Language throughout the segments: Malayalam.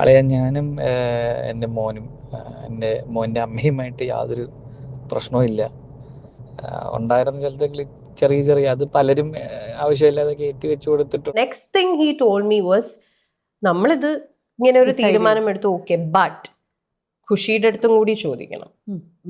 അളയാ ഞാനും എന്റെ മോനും എന്റെ മോന്റെ അമ്മയുമായിട്ട് യാതൊരു പ്രശ്നവും ഇല്ല. ഉണ്ടായിരുന്ന സ്ഥലത്തെങ്കിൽ ചെറിയ ചെറിയ അത് പലരും ആവശ്യമില്ലാതെ കയറ്റി വെച്ചു കൊടുത്തിട്ടുണ്ട് next thing he told me was നമ്മളിത് ഇങ്ങനെ ഒരു തീരുമാനം എടുത്തു ഓക്കെ ബട്ട് ഖുഷിയുടെ അടുത്തും കൂടി ചോദിക്കണം.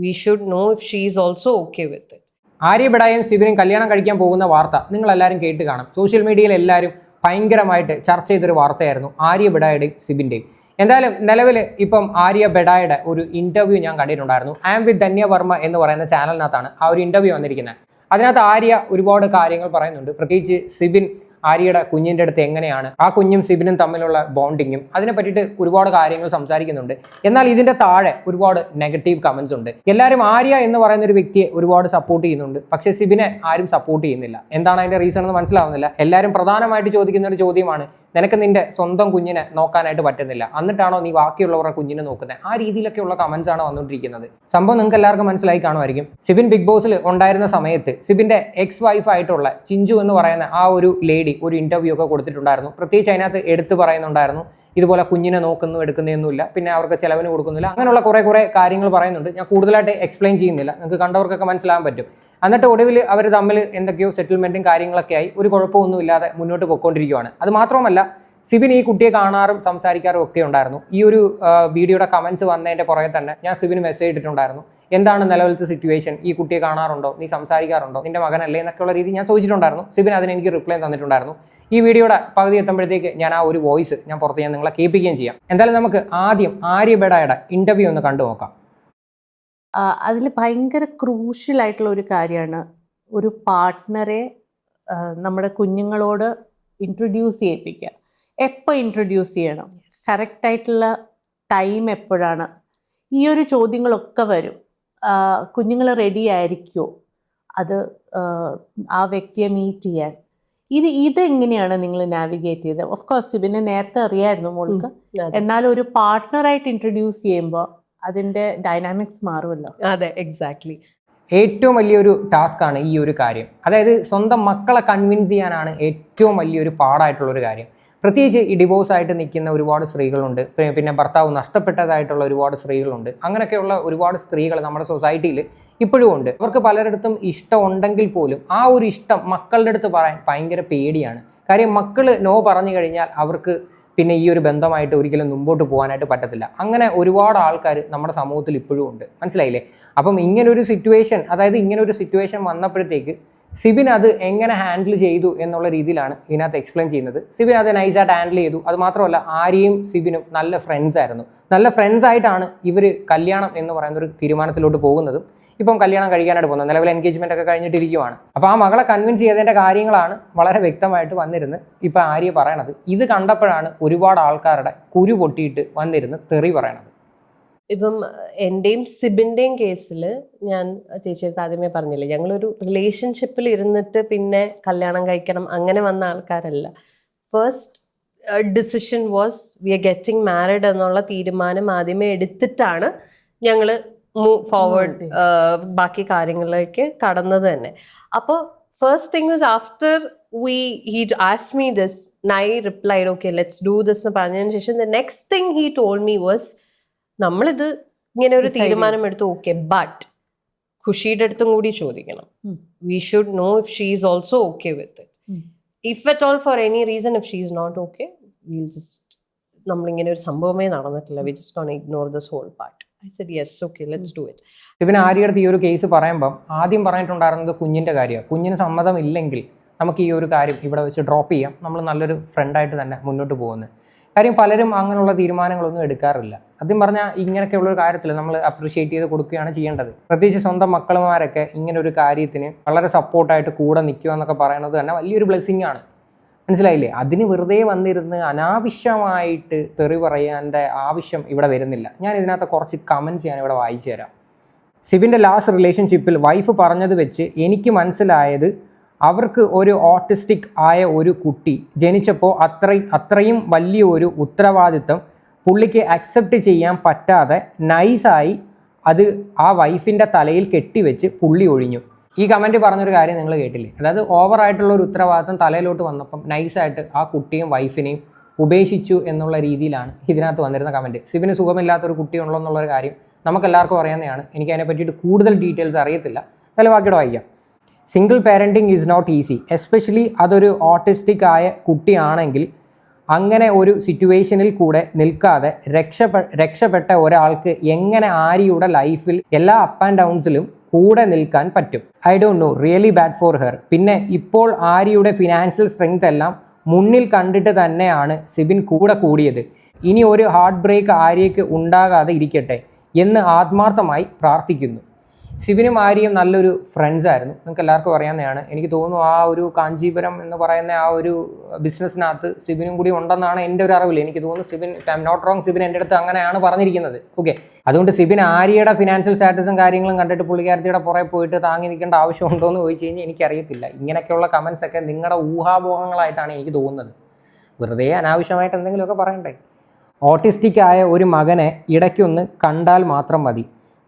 We should know if she is also okay with it Arya ബിടായും സിബിനും കല്യാണം കഴിക്കാൻ പോകുന്ന വാർത്ത നിങ്ങൾ എല്ലാവരും കേട്ട് കാണാം. സോഷ്യൽ മീഡിയയിൽ എല്ലാവരും ഭയങ്കരമായിട്ട് ചർച്ച ചെയ്തൊരു വാർത്തയായിരുന്നു ആര്യ ബെഡായുടെയും സിബിന്റെയും എന്തായാലും നിലവിൽ ഇപ്പം ആര്യ ബെഡായുടെ ഒരു ഇന്റർവ്യൂ ഞാൻ കണ്ടിട്ടുണ്ടായിരുന്നു. ആം വിത്ത് ധന്യ വർമ്മ എന്ന് പറയുന്ന ചാനലിനകത്താണ് ആ ഒരു ഇന്റർവ്യൂ വന്നിരിക്കുന്നത്. അതിനകത്ത് ആര്യ ഒരുപാട് കാര്യങ്ങൾ പറയുന്നുണ്ട്. പ്രത്യേകിച്ച് സിബിൻ ആര്യയുടെ കുഞ്ഞിന്റെ അടുത്ത് എങ്ങനെയാണ് ആ കുഞ്ഞും സിബിനും തമ്മിലുള്ള ബോണ്ടിങ്ങും അതിനെ പറ്റിയിട്ട് ഒരുപാട് കാര്യങ്ങൾ സംസാരിക്കുന്നുണ്ട്. എന്നാൽ ഇതിന്റെ താഴെ ഒരുപാട് നെഗറ്റീവ് കമൻസ് ഉണ്ട്. എല്ലാവരും ആര്യ എന്ന് പറയുന്ന ഒരു വ്യക്തിയെ ഒരുപാട് സപ്പോർട്ട് ചെയ്യുന്നുണ്ട്. പക്ഷേ സിബിനെ ആരും സപ്പോർട്ട് ചെയ്യുന്നില്ല. എന്താണ് അതിന്റെ റീസൺ എന്ന് മനസ്സിലാവുന്നില്ല. എല്ലാവരും പ്രധാനമായിട്ട് ചോദിക്കുന്ന ഒരു ചോദ്യമാണ് നിനക്ക് നിന്റെ സ്വന്തം കുഞ്ഞിനെ നോക്കാനായിട്ട് പറ്റുന്നില്ല. എന്നിട്ടാണോ നീ ബാക്കിയുള്ളവരുടെ കുഞ്ഞിനെ നോക്കുന്നത് ആ രീതിയിലൊക്കെയുള്ള കമൻസ് ആണ് വന്നുകൊണ്ടിരിക്കുന്നത്. സംഭവം നിങ്ങൾക്ക് എല്ലാവർക്കും മനസ്സിലായി കാണുമായിരിക്കും. സിബിൻ ബിഗ് ബോസിൽ ഉണ്ടായിരുന്ന സമയത്ത് സിബിന്റെ എക്സ് വൈഫ് ആയിട്ടുള്ള ചിഞ്ചു എന്ന് പറയുന്ന ആ ഒരു ലേഡി ഒരു ഇന്റർവ്യൂ ഒക്കെ കൊടുത്തിട്ടുണ്ടായിരുന്നു. പ്രത്യേകിച്ച് അതിനകത്ത് എടുത്തു പറയുന്നുണ്ടായിരുന്നു. ഇതുപോലെ കുഞ്ഞിനെ നോക്കുന്നു എടുക്കുന്നതൊന്നുമില്ല. പിന്നെ അവർക്ക് ചിലവിന് കൊടുക്കുന്നില്ല. അങ്ങനെയുള്ള കുറേ കുറേ കാര്യങ്ങൾ പറയുന്നുണ്ട്. ഞാൻ കൂടുതലായിട്ട് എക്സ്പ്ലെയിൻ ചെയ്യുന്നില്ല. നിങ്ങൾക്ക് കണ്ടവർക്കൊക്കെ മനസ്സിലാകാൻ പറ്റും. എന്നിട്ട് ഒടുവിൽ അവർ തമ്മിൽ എന്തൊക്കെയോ സെറ്റിൽമെന്റും കാര്യങ്ങളൊക്കെ ആയി. ഒരു കുഴപ്പമൊന്നുമില്ലാതെ മുന്നോട്ട് പോയിക്കൊണ്ടിരിക്കുകയാണ് അത് മാത്രമല്ല സിബിൻ ഈ കുട്ടിയെ കാണാറും സംസാരിക്കാറും ഒക്കെ ഉണ്ടായിരുന്നു. ഈ ഒരു വീഡിയോയുടെ കമൻസ് വന്നതിന്റെ പുറകെ തന്നെ ഞാൻ സിബിന് മെസ്സേജ് ഇട്ടിട്ടുണ്ടായിരുന്നു. എന്താണ് നിലവിലത്തെ സിറ്റുവേഷൻ ഈ കുട്ടിയെ കാണാറുണ്ടോ? നീ സംസാരിക്കാറുണ്ടോ? നിന്റെ മകനല്ലേ എന്നൊക്കെയുള്ള രീതി ഞാൻ ചോദിച്ചിട്ടുണ്ടായിരുന്നു. സിബിൻ അതിന് എനിക്ക് റിപ്ലൈ തന്നിട്ടുണ്ടായിരുന്നു. ഈ വീഡിയോയുടെ പകുതി എത്തുമ്പോഴത്തേക്ക് ഞാൻ ആ ഒരു വോയിസ് ഞാൻ പുറത്ത് ഞാൻ നിങ്ങളെ കേൾപ്പിക്കുകയും ചെയ്യാം. എന്തായാലും നമുക്ക് ആദ്യം ആര്യബേഡയുടെ ഇന്റർവ്യൂ ഒന്ന് കണ്ടു നോക്കാം. അതിൽ ഭയങ്കര ക്രൂഷ്യൽ ആയിട്ടുള്ള ഒരു കാര്യമാണ്. ഒരു പാർട്ട്ണറെ നമ്മുടെ കുഞ്ഞുങ്ങളോട് ഇൻട്രൊഡ്യൂസ് ചെയ്യിപ്പിക്കുക. എപ്പോൾ ഇൻട്രൊഡ്യൂസ് ചെയ്യണം? കറക്റ്റായിട്ടുള്ള ടൈം എപ്പോഴാണ്? ഈ ഒരു ചോദ്യങ്ങളൊക്കെ വരും. കുഞ്ഞുങ്ങൾ റെഡി ആയിരിക്കുമോ അത് ആ, വ്യക്തിയെ മീറ്റ് ചെയ്യാൻ. ഇത് ഇതെങ്ങനെയാണ് നിങ്ങൾ നാവിഗേറ്റ് ചെയ്തത്? ഓഫ് കോഴ്സ് ഇതിനെ നേരത്തെ അറിയായിരുന്നു മോൾക്ക്. എന്നാൽ ഒരു പാർട്ട്ണറായിട്ട് ഇൻട്രൊഡ്യൂസ് ചെയ്യുമ്പോൾ അതിന്റെ ഡൈനാമിക്സ് മാറുമല്ലോ. അതെ എക്സാക്ട്ലി ഏറ്റവും വലിയൊരു ടാസ്ക്കാണ് ഈ ഒരു കാര്യം. അതായത് സ്വന്തം മക്കളെ കൺവിൻസ് ചെയ്യാനാണ് ഏറ്റവും വലിയൊരു പാടായിട്ടുള്ളൊരു കാര്യം. പ്രത്യേകിച്ച് ഈ ഡിവോഴ്സ് ആയിട്ട് നിൽക്കുന്ന ഒരുപാട് സ്ത്രീകളുണ്ട്. പിന്നെ ഭർത്താവ് നഷ്ടപ്പെട്ടതായിട്ടുള്ള ഒരുപാട് സ്ത്രീകളുണ്ട്. അങ്ങനെയൊക്കെയുള്ള ഒരുപാട് സ്ത്രീകൾ നമ്മുടെ സൊസൈറ്റിയിൽ ഇപ്പോഴും ഉണ്ട്. അവർക്ക് പലരിടത്തും ഇഷ്ടം ഉണ്ടെങ്കിൽ പോലും ആ ഒരു ഇഷ്ടം മക്കളുടെ അടുത്ത് പറയാൻ ഭയങ്കര പേടിയാണ്. കാര്യം മക്കൾ നോ പറഞ്ഞു കഴിഞ്ഞാൽ അവർക്ക് പിന്നെ ഈ ഒരു ബന്ധമായിട്ട് ഒരിക്കലും മുമ്പോട്ട് പോകാനായിട്ട് പറ്റത്തില്ല. അങ്ങനെ ഒരുപാട് ആൾക്കാർ നമ്മുടെ സമൂഹത്തിൽ ഇപ്പോഴും ഉണ്ട്. മനസ്സിലായില്ലേ? അപ്പം ഇങ്ങനൊരു സിറ്റുവേഷൻ അതായത് ഇങ്ങനൊരു സിറ്റുവേഷൻ വന്നപ്പോഴത്തേക്ക് സിബിൻ അത് എങ്ങനെ ഹാൻഡിൽ ചെയ്തു എന്നുള്ള രീതിയിലാണ് ഇതിനകത്ത് എക്സ്പ്ലെയിൻ ചെയ്യുന്നത്. സിബിൻ അത് നൈസായിട്ട് ഹാൻഡിൽ ചെയ്തു. അത് മാത്രമല്ല ആര്യയും സിബിനും നല്ല ഫ്രണ്ട്സ് ആയിരുന്നു. നല്ല ഫ്രണ്ട്സ് ആയിട്ടാണ് ഇവർ കല്യാണം എന്ന് പറയുന്ന ഒരു തീരുമാനത്തിലോട്ട് പോകുന്നത് ഇപ്പം കല്യാണം കഴിക്കാനായിട്ട് പോകുന്നത്. നിലവിൽ എൻഗേജ്മെന്റ് ഒക്കെ കഴിഞ്ഞിട്ടിരിക്കുവാണ് അപ്പോൾ ആ മകളെ കൺവിൻസ് ചെയ്തതിന്റെ കാര്യങ്ങളാണ് വളരെ വ്യക്തമായിട്ട് വന്നിരുന്ന് ഇപ്പം ആര്യ പറയണത് ഇത് കണ്ടപ്പോഴാണ് ഒരുപാട് ആൾക്കാരുടെ കുരു പൊട്ടിയിട്ട് വന്നിരുന്ന് തെറി പറയണത്. ഇപ്പം എന്റെയും സിബിന്റെയും കേസിൽ ഞാൻ ചേച്ചിയുടെ ആദ്യമേ പറഞ്ഞില്ലേ? ഞങ്ങളൊരു റിലേഷൻഷിപ്പിൽ ഇരുന്നിട്ട് പിന്നെ കല്യാണം കഴിക്കണം അങ്ങനെ വന്ന ആൾക്കാരല്ല. First decision was we are getting married എന്നുള്ള തീരുമാനം ആദ്യമേ എടുത്തിട്ടാണ് ഞങ്ങൾ മൂവ് ഫോർവേഡ് ബാക്കി കാര്യങ്ങളിലേക്ക് കടന്നത് തന്നെ. അപ്പോൾ first thing was after we he as me this നൈ replied okay let's do this എന്ന് പറഞ്ഞതിന് ശേഷം the next thing he told me was നമ്മളിത് ഇങ്ങനെ ഒരു തീരുമാനം എടുത്തു ഓക്കെ ബട്ട് ഖുഷിയുടെ അടുത്തും കൂടി ചോദിക്കണം. We should know if she is also okay with it if at all for any reason if she is not okay will just നമ്മളിങ്ങനെ ഒരു സംഭവമേ നടന്നിട്ടില്ല. We just on ignore this whole part I said yes okay let's do it ഇവന് ആര്യടുത്ത് ഈ ഒരു കേസ് പറയുമ്പം ആദ്യം പറഞ്ഞിട്ടുണ്ടായിരുന്നത് കുഞ്ഞിന്റെ കാര്യമാണ്. കുഞ്ഞിന് സമ്മതം ഇല്ലെങ്കിൽ നമുക്ക് ഈ ഒരു കാര്യം ഇവിടെ വെച്ച് ഡ്രോപ്പ് ചെയ്യാം. നമ്മൾ നല്ലൊരു ഫ്രണ്ടായിട്ട് തന്നെ മുന്നോട്ട് പോകുന്നത്. കാര്യം പലരും അങ്ങനെയുള്ള തീരുമാനങ്ങളൊന്നും എടുക്കാറില്ല. ആദ്യം പറഞ്ഞാൽ ഇങ്ങനെയൊക്കെയുള്ള ഒരു കാര്യത്തിൽ നമ്മൾ അപ്രീഷിയേറ്റ് ചെയ്ത് കൊടുക്കുകയാണ് ചെയ്യേണ്ടത്. പ്രത്യേകിച്ച് സ്വന്തം മക്കളുമാരൊക്കെ ഇങ്ങനെ ഒരു കാര്യത്തിന് വളരെ സപ്പോർട്ടായിട്ട് കൂടെ നിൽക്കുക എന്നൊക്കെ പറയുന്നത് തന്നെ വലിയൊരു ബ്ലെസ്സിങ് ആണ്. മനസ്സിലായില്ലേ? അതിന് വെറുതെ വന്നിരുന്ന് അനാവശ്യമായിട്ട് തെറി പറയേണ്ട ആവശ്യം ഇവിടെ വരുന്നില്ല. ഞാൻ ഇതിനകത്ത് കുറച്ച് കമന്റ്സ് ഞാൻ ഇവിടെ വായിച്ചു തരാം. സിബിന്റെ ലാസ്റ്റ് റിലേഷൻഷിപ്പിൽ വൈഫ് പറഞ്ഞത് വെച്ച് എനിക്ക് മനസ്സിലായത് അവർക്ക് ഒരു ഓട്ടിസ്റ്റിക് ആയ ഒരു കുട്ടി ജനിച്ചപ്പോൾ അത്രയും അത്രയും വലിയ ഒരു ഉത്തരവാദിത്വം പുള്ളിക്ക് അക്സെപ്റ്റ് ചെയ്യാൻ പറ്റാതെ നൈസായി അത് ആ വൈഫിന്റെ തലയിൽ കെട്ടിവെച്ച് പുള്ളി ഒഴിഞ്ഞു. ഈ കമന്റ് പറഞ്ഞൊരു കാര്യം നിങ്ങൾ കേട്ടില്ലേ? അതായത് ഓവറായിട്ടുള്ള ഒരു ഉത്തരവാദിത്തം തലയിലോട്ട് വന്നപ്പം നൈസായിട്ട് ആ കുട്ടിയും വൈഫിനെയും ഉപേക്ഷിച്ചു എന്നുള്ള രീതിയിലാണ് ഇതിനകത്ത് വന്നിരുന്ന കമന്റ് സിബിന് സുഖമില്ലാത്തൊരു കുട്ടിയുണ്ടോ എന്നുള്ളൊരു കാര്യം നമുക്കെല്ലാവർക്കും അറിയാവുന്നതാണ്. എനിക്ക് അതിനെ പറ്റിയിട്ട് കൂടുതൽ ഡീറ്റെയിൽസ് അറിയത്തില്ല. എന്നാലും ബാക്കിയോടെ വായിക്കാം. Single parenting is not easy especially അതൊരു ഓട്ടിസ്റ്റിക് ആയ കുട്ടിയാണെങ്കിൽ അങ്ങനെ ഒരു സിറ്റുവേഷനിൽ കൂടെ നിൽക്കാതെ രക്ഷപ്പെ രക്ഷപ്പെട്ട ഒരാൾക്ക് എങ്ങനെ ആര്യയുടെ ലൈഫിൽ എല്ലാ അപ്പ് ആൻഡ് ഡൗൺസിലും കൂടെ നിൽക്കാൻ പറ്റും? I don't know really bad for her പിന്നെ ഇപ്പോൾ ആര്യയുടെ ഫിനാൻഷ്യൽ സ്ട്രെങ്ത് എല്ലാം മുന്നിൽ കണ്ടിട്ട് തന്നെയാണ് സിബിൻ കൂടെ കൂടിയത്. ഇനി ഒരു ഹാർട്ട് ബ്രേക്ക് ആര്യയ്ക്ക് ഉണ്ടാകാതെ ഇരിക്കട്ടെ എന്ന് ആത്മാർത്ഥമായി പ്രാർത്ഥിക്കുന്നു. ശിവനും ആര്യയും നല്ലൊരു ഫ്രണ്ട്സ് ആയിരുന്നു. നിങ്ങൾക്ക് എല്ലാവർക്കും അറിയാവുന്നതാണ്. എനിക്ക് തോന്നുന്നു ആ ഒരു കാഞ്ചീപുരം എന്ന് പറയുന്ന ആ ഒരു ബിസിനസ്സിനകത്ത് ശിവനും കൂടി ഉണ്ടെന്നാണ് എന്റെ ഒരു അറിവിൽ എനിക്ക് തോന്നുന്നു Sibin I not wrong Sibin എന്റെ അടുത്ത് അങ്ങനെയാണ് പറഞ്ഞിരിക്കുന്നത്. ഓക്കെ അതുകൊണ്ട് സിബിൻ ആര്യയുടെ ഫിനാൻഷ്യൽ സ്റ്റാറ്റസും കാര്യങ്ങളും കണ്ടിട്ട് പുള്ളിക്കാരത്തിയുടെ പുറകെ പോയിട്ട് താങ്ങി നിൽക്കേണ്ട ആവശ്യമുണ്ടോ എന്ന് ചോദിച്ചു കഴിഞ്ഞാൽ എനിക്കറിയത്തില്ല. ഇങ്ങനെയൊക്കെയുള്ള കമൻസ് ഒക്കെ നിങ്ങളുടെ ഊഹാപോഹങ്ങളായിട്ടാണ് എനിക്ക് തോന്നുന്നത്. വെറുതെ അനാവശ്യമായിട്ട് എന്തെങ്കിലുമൊക്കെ പറയണ്ടേ? ഓട്ടിസ്റ്റിക് ആയ ഒരു മകനെ ഇടയ്ക്കൊന്ന് കണ്ടാൽ മാത്രം മതി.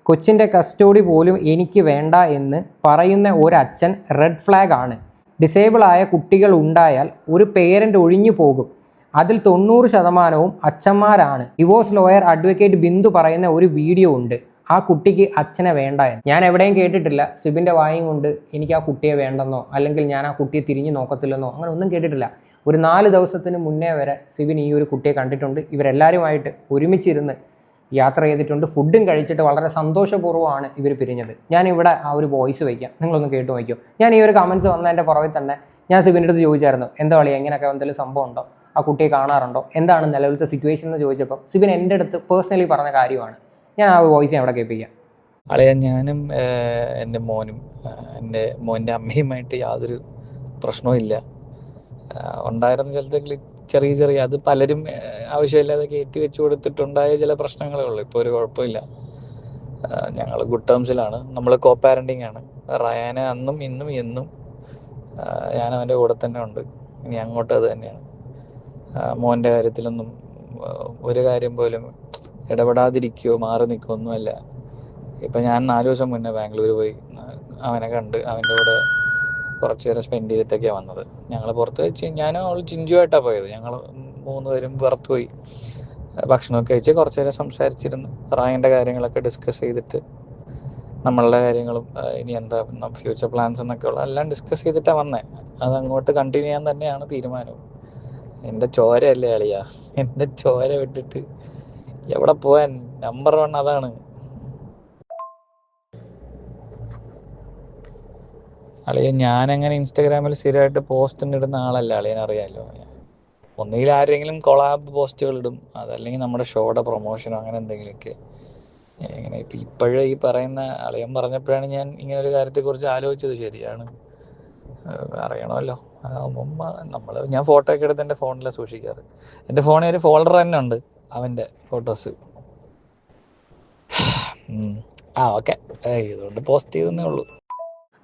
കൊച്ചിന്റെ കസ്റ്റഡി പോലും എനിക്ക് വേണ്ട എന്ന് പറയുന്ന ഒരച്ഛൻ റെഡ് ഫ്ലാഗ് ആണ്. ഡിസേബിൾ ആയ കുട്ടികൾ ഉണ്ടായാൽ ഒരു പേരന്റ് ഒഴിഞ്ഞു പോകും. അതിൽ തൊണ്ണൂറ് ശതമാനവും അച്ഛന്മാരാണ്. ഡിവോഴ്സ് ലോയർ അഡ്വക്കേറ്റ് ബിന്ദു പറയുന്ന ഒരു വീഡിയോ ഉണ്ട്. ആ കുട്ടിക്ക് അച്ഛനെ വേണ്ട എന്ന്. ഞാൻ എവിടെയും കേട്ടിട്ടില്ല. സിബിന്റെ വായും കൊണ്ട് എനിക്ക് ആ കുട്ടിയെ വേണ്ടെന്നോ അല്ലെങ്കിൽ ഞാൻ ആ കുട്ടിയെ തിരിഞ്ഞു നോക്കത്തില്ലെന്നോ അങ്ങനെ ഒന്നും കേട്ടിട്ടില്ല. ഒരു നാല് ദിവസത്തിന് മുന്നേ വരെ സിബിൻ ഈ ഒരു കുട്ടിയെ കണ്ടിട്ടുണ്ട്. ഇവരെല്ലാവരുമായിട്ട് ഒരുമിച്ചിരുന്ന് യാത്ര ചെയ്തിട്ടുണ്ട്. ഫുഡും കഴിച്ചിട്ട് വളരെ സന്തോഷപൂർവമാണ് ഇവർ പിരിഞ്ഞത്. ഞാൻ ഇവിടെ ആ ഒരു വോയിസ് വയ്ക്കാം. നിങ്ങളൊന്ന് കേട്ട് വയ്ക്കും ഞാൻ ഈ ഒരു കമൻസ് വന്നതിന്റെ പുറകിൽ തന്നെ ഞാൻ സിബിന്റെ അടുത്ത് ചോദിച്ചായിരുന്നു എന്താ കളി എങ്ങനെയൊക്കെ എന്തെങ്കിലും സംഭവം ഉണ്ടോ? ആ കുട്ടിയെ കാണാറുണ്ടോ? എന്താണ് നിലവിലത്തെ സിറ്റുവേഷൻ എന്ന് ചോദിച്ചപ്പോൾ സിബിൻ എന്റെ അടുത്ത് പേഴ്സണലി പറഞ്ഞ കാര്യമാണ്. ഞാൻ ആ വോയിസ് ഞാൻ അവിടെ കേൾപ്പിക്കാം. അളയ ഞാനും എന്റെ മോനും എന്റെ മോന്റെ അമ്മയുമായിട്ട് യാതൊരു പ്രശ്നവും ഇല്ല. ഉണ്ടായിരുന്ന ചിലത്തേക്കിൽ ചെറിയ ചെറിയ അത് പലരും ആവശ്യമില്ലാതെ കയറ്റി വെച്ച് കൊടുത്തിട്ടുണ്ടായ ചില പ്രശ്നങ്ങളേ ഉള്ളൂ. ഇപ്പോൾ ഒരു കുഴപ്പമില്ല. ഞങ്ങൾ ഗുഡ് ടേംസിലാണ് നമ്മൾ കോ പാരന്റിങ് ആണ്. റയാന അന്നും ഇന്നും എന്നും ഞാൻ അവന്റെ കൂടെ തന്നെ ഉണ്ട്. ഇനി അങ്ങോട്ട് അത് തന്നെയാണ്. മോന്റെ കാര്യത്തിലൊന്നും ഒരു കാര്യം പോലും ഇടപെടാതിരിക്കുകയോ മാറി നിൽക്കുകയോ ഒന്നുമല്ല. ഇപ്പം ഞാൻ നാല് ദിവസം മുന്നേ ബാംഗ്ലൂർ പോയി. അവനെ കണ്ട് അവന്റെ കൂടെ കുറച്ച് നേരം സ്പെൻഡ് ചെയ്തിട്ടൊക്കെയാണ് വന്നത്. ഞങ്ങൾ പുറത്ത് വെച്ച് ഞാനും അവൾ ജിഞ്ചുമായിട്ടാണ് പോയത്. ഞങ്ങൾ മൂന്ന് പേരും പുറത്ത് പോയി. ഭക്ഷണമൊക്കെ കഴിച്ച് കുറച്ച് നേരം സംസാരിച്ചിരുന്നു. റായിന്റെ കാര്യങ്ങളൊക്കെ ഡിസ്കസ് ചെയ്തിട്ട് നമ്മളുടെ കാര്യങ്ങളും ഇനി എന്താ ഫ്യൂച്ചർ പ്ലാൻസ് എന്നൊക്കെ ഉള്ള എല്ലാം ഡിസ്കസ് ചെയ്തിട്ടാണ് വന്നേ. അത് അങ്ങോട്ട് കണ്ടിന്യൂ ചെയ്യാൻ തന്നെയാണ് തീരുമാനവും. എന്റെ ചോരയല്ലേ അളിയാ? എന്റെ ചോര വിട്ടിട്ട് എവിടെ പോവാൻ? നമ്പർ വൺ അതാണ്. അളിയ ഞാനങ്ങനെ ഇൻസ്റ്റാഗ്രാമിൽ സ്ഥിരമായിട്ട് പോസ്റ്റ് ഒന്നും ഇടുന്ന ആളല്ല. അളിയൻ അറിയാമല്ലോ ഒന്നുകിൽ ആരെങ്കിലും കൊളാബ് പോസ്റ്റുകൾ ഇടും. അതല്ലെങ്കിൽ നമ്മുടെ ഷോയുടെ പ്രൊമോഷനോ അങ്ങനെ എന്തെങ്കിലുമൊക്കെ. ഇങ്ങനെ ഇപ്പം ഇപ്പോഴും ഈ പറയുന്ന അളിയൻ പറഞ്ഞപ്പോഴാണ് ഞാൻ ഇങ്ങനെ ഒരു കാര്യത്തെക്കുറിച്ച് ആലോചിച്ചത്. ശരിയാണ്. അറിയണമല്ലോ. അതാകുമ്പം നമ്മൾ ഞാൻ ഫോട്ടോ ഒക്കെ എടുത്ത് എന്റെ ഫോണിലാണ് സൂക്ഷിക്കാറ്. എന്റെ ഫോണിൽ ഒരു ഫോൾഡർ തന്നെ ഉണ്ട്. അവന്റെ ഫോട്ടോസ് ആ ഓക്കെ ഇതുകൊണ്ട് പോസ്റ്റ് ചെയ്തെന്നേ ഉള്ളൂ.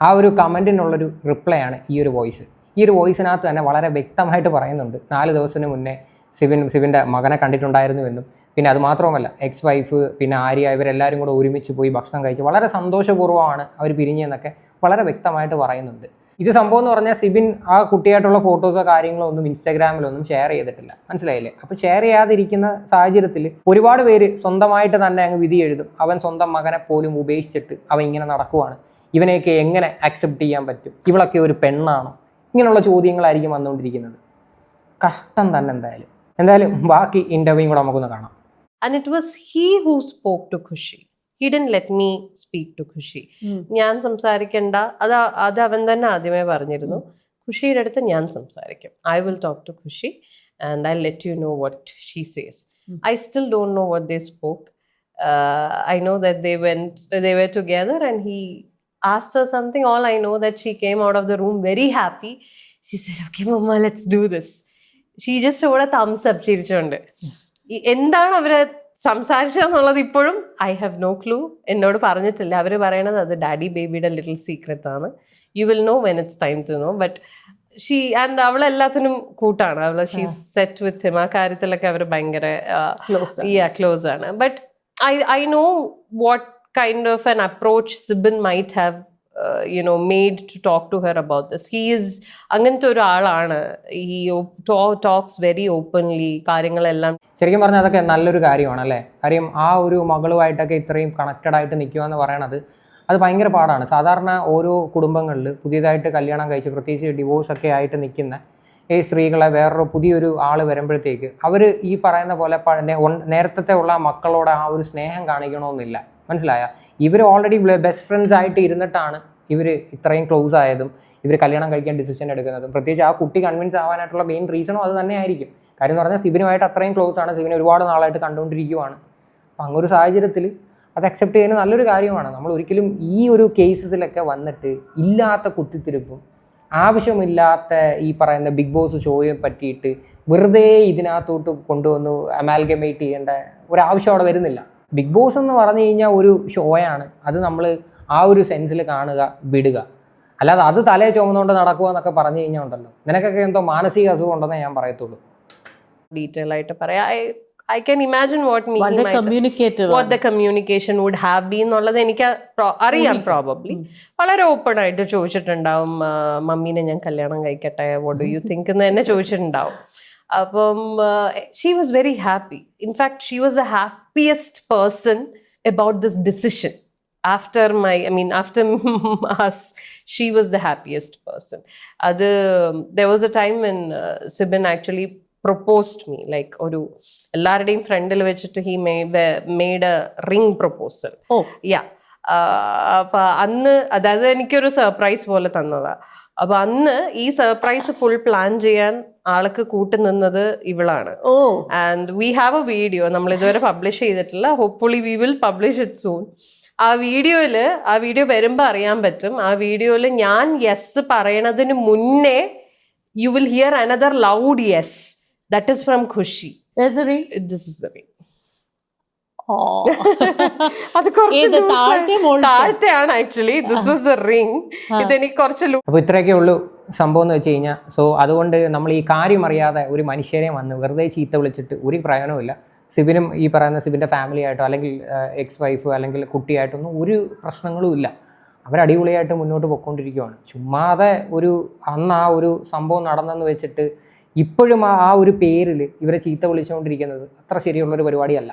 ആ ഒരു കമന്റിനുള്ളൊരു റിപ്ലൈ ആണ് ഈ ഒരു വോയിസ്. ഈ ഒരു വോയിസിനകത്ത് തന്നെ വളരെ വ്യക്തമായിട്ട് പറയുന്നുണ്ട്. നാല് ദിവസത്തിന് മുന്നേ സിവിൻ സിവിന്റെ മകനെ കണ്ടിട്ടുണ്ടായിരുന്നു എന്നും. പിന്നെ അത് മാത്രവുമല്ല എക്സ് വൈഫ് പിന്നെ ആര്യ ഇവരെല്ലാവരും കൂടെ ഒരുമിച്ച് പോയി ഭക്ഷണം കഴിച്ച് വളരെ സന്തോഷപൂർവമാണ് അവർ പിരിഞ്ഞതെന്നൊക്കെ വളരെ വ്യക്തമായിട്ട് പറയുന്നുണ്ട്. ഇത് സംഭവം എന്ന് പറഞ്ഞാൽ സിബിൻ ആ കുട്ടിയായിട്ടുള്ള ഫോട്ടോസോ കാര്യങ്ങളോ ഒന്നും ഇൻസ്റ്റാഗ്രാമിലൊന്നും ഷെയർ ചെയ്തിട്ടില്ല. മനസ്സിലായില്ലേ? അപ്പോൾ ഷെയർ ചെയ്യാതിരിക്കുന്ന സാഹചര്യത്തിൽ ഒരുപാട് പേര് സ്വന്തമായിട്ട് തന്നെ അങ്ങ് വിധി എഴുതും. അവൻ സ്വന്തം മകനെ പോലും ഉപേക്ഷിച്ചിട്ട് അവൻ ഇങ്ങനെ നടക്കുവാണ്. ഇവനെയൊക്കെ എങ്ങനെ അക്സെപ്റ്റ് ചെയ്യാൻ പറ്റും? ഇവളൊക്കെ ഒരു പെണ്ണാണോ? ഇങ്ങനെയുള്ള ചോദ്യങ്ങളായിരിക്കും വന്നുകൊണ്ടിരിക്കുന്നത്. കഷ്ടം തന്നെ എന്തായാലും. എന്തായാലും ബാക്കി ഇന്റർവ്യൂയും കൂടെ നമുക്കൊന്ന് കാണാം. And it was he who spoke to Khushi. He didn't let me speak to Kushi. ഞാൻ സംസാരിക്കണ്ട. അത് അത് അവൻ തന്നെ ആദ്യമേ പറഞ്ഞിരുന്നു. ഖുഷിയുടെ അടുത്ത് ഞാൻ സംസാരിക്കും. I will talk to Khushi and I let you know what she says I still don't know what they spoke I know that they when they were together and he asked her something all i know that she came out of the room very happy. She said okay mama let's do this. She just ഇവിടെ തംസ് അപ്പ് ചിരിച്ചുകൊണ്ട് എന്താണ് അവർ സംസാരിച്ചതെന്നുള്ളത് ഇപ്പോഴും ഐ ഹാവ് നോ ക്ലൂ എന്നോട് പറഞ്ഞിട്ടില്ല. അവർ പറയണത് അത് ഡാഡി ബേബിയുടെ ലിറ്റിൽ സീക്രട്ട് ആണ്. You will know when it's time to know but she and അവൾ എല്ലാത്തിനും കൂട്ടാണ്. അവൾ ഷീ സെറ്റ് വിത്ത് ഹിം ആ കാര്യത്തിലൊക്കെ അവർ ഭയങ്കര close ആണ്. But I I know what kind an approach Sibin might have uh, you know made to talk to her about this. He is അങ്ങനത്തെ ഒരാളാണ്. ഈ ടോക്സ് വെരി ഓപ്പൺലി കാര്യങ്ങളെല്ലാം. ശരിക്കും പറഞ്ഞാൽ അതൊക്കെ നല്ലൊരു കാര്യമാണ് അല്ലേ കാര്യം ആ ഒരു മകളുമായിട്ടൊക്കെ ഇത്രയും കണക്റ്റഡ് ആയിട്ട് നിൽക്കുക എന്ന് പറയണത് അത് ഭയങ്കര പാടാണ്. സാധാരണ ഓരോ കുടുംബങ്ങളിൽ പുതിയതായിട്ട് കല്യാണം കഴിച്ച് പ്രത്യേകിച്ച് ഡിവോഴ്സ് ഒക്കെ ആയിട്ട് നിൽക്കുന്ന ഈ സ്ത്രീകളെ വേറൊരു പുതിയൊരു ആൾ വരുമ്പോഴത്തേക്ക് അവർ ഈ പറയുന്ന പോലെ നേരത്തെ ഉള്ള മക്കളോട് ആ ഒരു സ്നേഹം കാണിക്കണമെന്നില്ല. മനസ്സിലായ? ഇവർ ഓൾറെഡി ബെസ്റ്റ് ഫ്രണ്ട്സ് ആയിട്ട് ഇരുന്നിട്ടാണ് ഇവർ ഇത്രയും ക്ലോസ് ആയതും ഇവർ കല്യാണം കഴിക്കാൻ ഡിസിഷൻ എടുക്കുന്നതും. പ്രത്യേകിച്ച് ആ കുട്ടി കൺവിൻസ് ആവാനായിട്ടുള്ള മെയിൻ റീസണും അത് തന്നെയായിരിക്കും. കാര്യം എന്ന് പറഞ്ഞാൽ സിബിനുമായിട്ട് അത്രയും ക്ലോസ് ആണ്. സിബിനെ ഒരുപാട് നാളായിട്ട് കണ്ടുകൊണ്ടിരിക്കുവാണ്. അപ്പം അങ്ങൊരു സാഹചര്യത്തിൽ അത് അക്സെപ്റ്റ് ചെയ്യുന്ന നല്ലൊരു കാര്യമാണ്. നമ്മൾ ഒരിക്കലും ഈ ഒരു കേസസിലൊക്കെ വന്നിട്ട് ഇല്ലാത്ത കുത്തിത്തിരിപ്പും ആവശ്യമില്ലാത്ത ഈ പറയുന്ന ബിഗ് ബോസ് ഷോയെ പറ്റിയിട്ട് വെറുതെ ഇതിനകത്തോട്ട് കൊണ്ടുവന്ന് അമാൽഗമേറ്റ് ചെയ്യേണ്ട ഒരാവശ്യം അവിടെ വരുന്നില്ല. ബിഗ് ബോസ് എന്ന് പറഞ്ഞു കഴിഞ്ഞാൽ ഒരു ഷോയാണ്. അത് നമ്മൾ ആ ഒരു സെൻസിൽ കാണുക വിടുക. അല്ലാതെ അത് തലേ ചുമന്നുകൊണ്ട് നടക്കുക എന്നൊക്കെ പറഞ്ഞു കഴിഞ്ഞാൽ ഉണ്ടല്ലോ. നിനക്കൊക്കെ എന്തോ മാനസിക അസുഖം ഉണ്ടെന്നേ ഞാൻ പറയത്തുള്ളൂ. ഡീറ്റെയിൽ ആയിട്ട് പറയാം. I can imagine what what the communication would have be എന്നുള്ളത് എനിക്ക് അറിയാം പ്രോബബ്ലി വളരെ ഓപ്പൺ ആയിട്ട് ചോദിച്ചിട്ടുണ്ടാവും മമ്മീനെ ഞാൻ കല്യാണം കഴിക്കട്ടെ? വോട്ട് ഡു യു തിങ്ക് എന്ന് തന്നെ ചോദിച്ചിട്ടുണ്ടാവും. അപ്പം she was very happy in fact she was a happiest person about this decision after my I mean after as she was the happiest person അത് there was a time when Sibin actually proposed me like ഒരു എല്ലാവരുടെയും ഫ്രണ്ടിൽ വെച്ചിട്ട് he made a ring proposal oh. Yeah അപ്പൊ അന്ന് അതായത് എനിക്കൊരു സർപ്രൈസ് പോലെ തന്നതാ. അപ്പൊ അന്ന് ഈ സർപ്രൈസ് ഫുൾ പ്ലാൻ ചെയ്യാൻ ആൾക്ക് കൂട്ടുനിന്നത് ഇവളാണ്. ഓ. And we have a video നമ്മൾ ഇതുവരെ പബ്ലിഷ് ചെയ്തിട്ടില്ല. Hopefully we will publish it soon ആ വീഡിയോയിൽ ആ വീഡിയോ വരുമ്പോൾ അറിയാൻ പറ്റും. ആ വീഡിയോയിൽ ഞാൻ യെസ് പറയണതിന് മുന്നേ you will hear another loud yes that is from Khushi this is the അത് കുറച്ച് താഴത്തെയാണ് actually this is a ring ഇതെനിക്ക് കുറച്ച് അപ്പൊ അപ്പോൾ ഇത്രയൊക്കെ ഉള്ളൂ സംഭവം എന്ന് വെച്ച് കഴിഞ്ഞാൽ സോ അതുകൊണ്ട് നമ്മൾ ഈ കാര്യം അറിയാതെ ഒരു മനുഷ്യരെ വന്ന് വെറുതെ ചീത്ത വിളിച്ചിട്ട് ഒരു പ്രയോജനമില്ല സിബിനും ഈ പറയുന്ന സിബിന്റെ ഫാമിലി ആയിട്ടോ അല്ലെങ്കിൽ എക്സ് വൈഫ് അല്ലെങ്കിൽ കുട്ടിയായിട്ടൊന്നും ഒരു പ്രശ്നങ്ങളും ഇല്ല. അവർ അടിപൊളിയായിട്ട് മുന്നോട്ട് പോയിക്കൊണ്ടിരിക്കുവാണ്. ചുമ്മാതെ ഒരു അന്ന് ആ ഒരു സംഭവം നടന്നെന്ന് വെച്ചിട്ട് ഇപ്പോഴും ആ ആ ഒരു പേരിൽ ഇവരെ ചീത്ത വിളിച്ചുകൊണ്ടിരിക്കുന്നത് അത്ര ശരിയുള്ളൊരു പരിപാടിയല്ല.